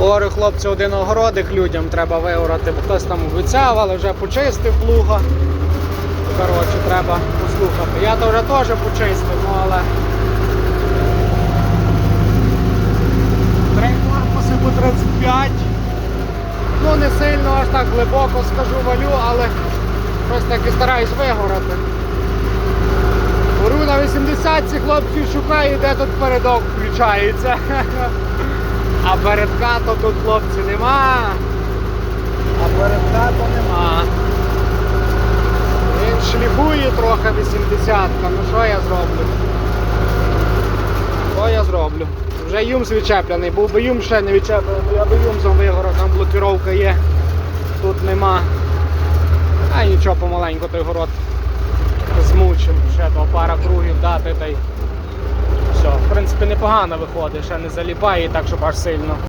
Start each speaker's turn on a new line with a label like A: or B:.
A: Говорю, хлопці, один огородик людям треба виорати, бо хтось там обіцяв, але вже почистив плуга. Коротше, треба послухати. Я то вже теж почистив, ну але. Три корпуси по 35. Ну не сильно аж так глибоко скажу валю, але щось таки стараюсь вигорати. Говорю на 80 ці хлопці шукаю, де тут передок включається. А передка то тут хлопці нема. А передка то нема. Він шліфує трохи 80 ну що я зроблю? Що я зроблю? Вже юмс відчеплений, був би юм ще не відчеплений, то я би юмсом вигорав, там блокіровка є, тут нема. А нічого, помаленьку той город змучив, ще два пара кругів дати та й принципі, непогано виходить, ще не заліпає так, щоб аж сильно.